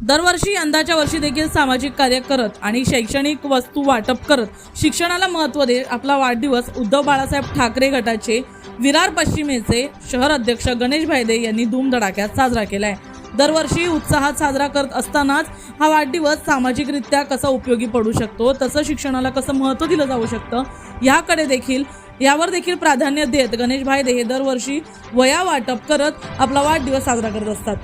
दरवर्षी यंदाच्या वर्षी देखील सामाजिक कार्य करत आणि शैक्षणिक वस्तू वाटप करत शिक्षणाला महत्त्व देत आपला वाढदिवस उद्धव बाळासाहेब ठाकरे गटाचे विरार पश्चिमेचे शहर अध्यक्ष गणेश भायदे यांनी धूमधडाक्यात साजरा केला आहे दरवर्षी उत्साहात साजरा करत असतानाच हा वाढदिवस सामाजिकरित्या कसा उपयोगी पडू शकतो तसं शिक्षणाला कसं महत्त्व दिलं जाऊ शकतं याकडे देखील यावर देखील प्राधान्य देत गणेश भायदे हे दरवर्षी वया वाटप करत आपला वाढदिवस साजरा करत असतात.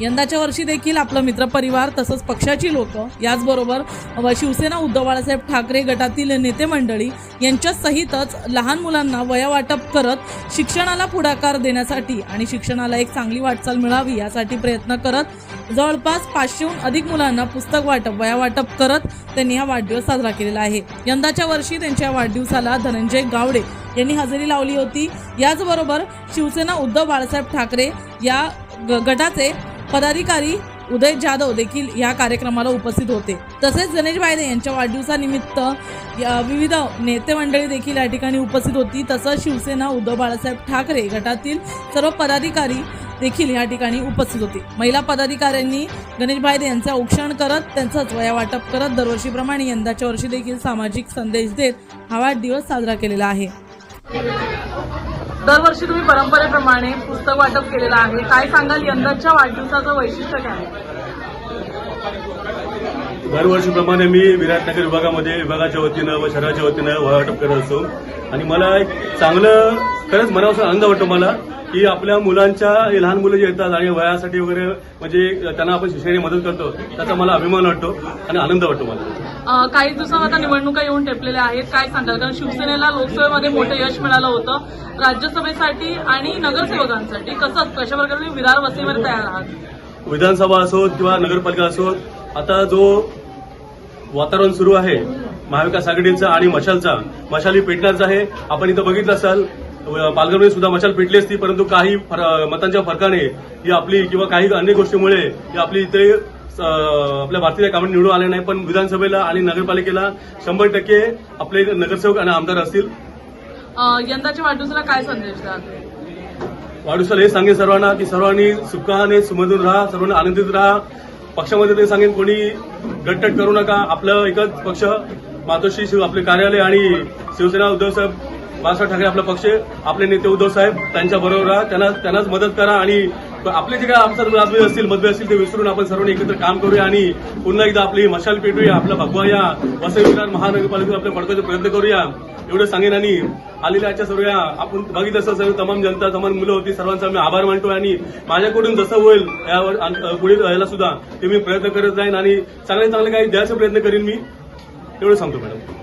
यंदाच्या वर्षी देखील आपलं मित्रपरिवार तसंच पक्षाची लोक याचबरोबर व शिवसेना उद्धव बाळासाहेब ठाकरे गटातील नेते मंडळी यांच्या सहितच लहान मुलांना वयावाटप करत शिक्षणाला पुढाकार देण्यासाठी आणि शिक्षणाला एक चांगली वाटचाल मिळावी यासाठी प्रयत्न करत जवळपास पाचशेहून अधिक मुलांना पुस्तक वाटप वयावाटप करत त्यांनी हा वाढदिवस साजरा केलेला आहे. यंदाच्या वर्षी त्यांच्या वाढदिवसाला धनंजय गावडे यांनी हजेरी लावली होती. याचबरोबर शिवसेना उद्धव बाळासाहेब ठाकरे या ग- गटाचे पदाधिकारी उदय जाधव देखील या कार्यक्रमाला उपस्थित होते. तसेच गणेश भायदे यांच्या वाढदिवसानिमित्त या विविध नेते मंडळी देखील या ठिकाणी उपस्थित होती. तसंच शिवसेना उद्धव बाळासाहेब ठाकरे गटातील सर्व पदाधिकारी देखील या ठिकाणी उपस्थित होते. महिला पदाधिकाऱ्यांनी गणेश भायदे यांचं औक्षण करत त्यांचंच वया वाटप करत दरवर्षीप्रमाणे यंदाच्या वर्षी देखील सामाजिक संदेश देत हा वाढदिवस साजरा केलेला आहे. दरवर्षी तुम्ही परंपरेप्रमाणे पुस्तक वाटप केलेलं आहे. काय सांगाल? यंदाच्या वाढदिवसाचं वैशिष्ट्य काय दरवर्षीप्रमाणे मी विराटनगर विभागामध्ये विभागाच्या वतीनं व शहराच्या वतीनं वाटप करत असतो. आणि मला एक चांगलं खरंच मनापासून आनंद वाटतो मला. की आपल्या मुलांच्या लहान मुलं जे येतात आणि वयासाठी वगैरे म्हणजे त्यांना आपण शिक्षणाची मदत करतो त्याचा मला अभिमान वाटतो आणि आनंद वाटतो मला. काही दिवसांत आता निवडणुका येऊन टेपलेल्या आहेत काय सांगाल? कारण शिवसेनेला लोकसभेमध्ये मोठं यश मिळालं होतं. राज्यसभेसाठी आणि नगरसेवकांसाठी कसं कशा प्रकारे वसईवर तयार आहात? विधानसभा असोत किंवा नगरपालिका असोत आता जो वातावरण सुरू आहे महाविकास आघाडीचा आणि मशालचा मशाल पेटण्याचा आहे आपण इथं बघितलं असाल पालघरमध्ये सुद्धा मशाल पेटली असती परंतु काही फर- मतांच्या फरकाने ही आपली किंवा काही अनेक गोष्टीमुळे ही आपली इथे आपल्या भारतीय कामात निवडून आले नाही. पण विधानसभेला आणि नगरपालिकेला शंभर टक्के आपले नगरसेवक आणि आमदार असतील. यंदाच्या वाढदिवसाला काय संदेश द्याल? वाढदिवसाला हे सांगेन सर्वांना की सर्वांनी सुखाने सुमधून राहा सर्वांनी आनंदित राहा. पक्षामध्ये ते सांगेन कोणी गटटट करू नका. आपलं एकच पक्ष मातोश्री शिव आपले कार्यालय आणि शिवसेना उद्धव साहेब बाळासाहेब ठाकरे आपला पक्ष आपले नेते उद्धव साहेब त्यांच्या बरोबर राहा त्यांना त्यांनाच मदत करा आणि आपले जे काय आमचं मतभेद असतील मतभेद असतील ते विसरून आपण सर्वांनी एकत्र काम करूया आणि पुन्हा एकदा आपली मशाल पेटूया आपला भगवा या वसई विधान महानगरपालिकेत आपल्या पडकाचा प्रयत्न करूया. एवढं सांगेन आणि आलेल्या आजच्या सर्व या आपण बघितलं असं सर्व तमाम जनता तमाम मुलं होती सर्वांचा मी आभार मानतो आणि माझ्याकडून जसं होईल यावर पुढे पुढील सुद्धा ते मी प्रयत्न करत जाईन आणि चांगले चांगले काही द्यायचा प्रयत्न करीन मी. एवढं सांगतो मॅडम.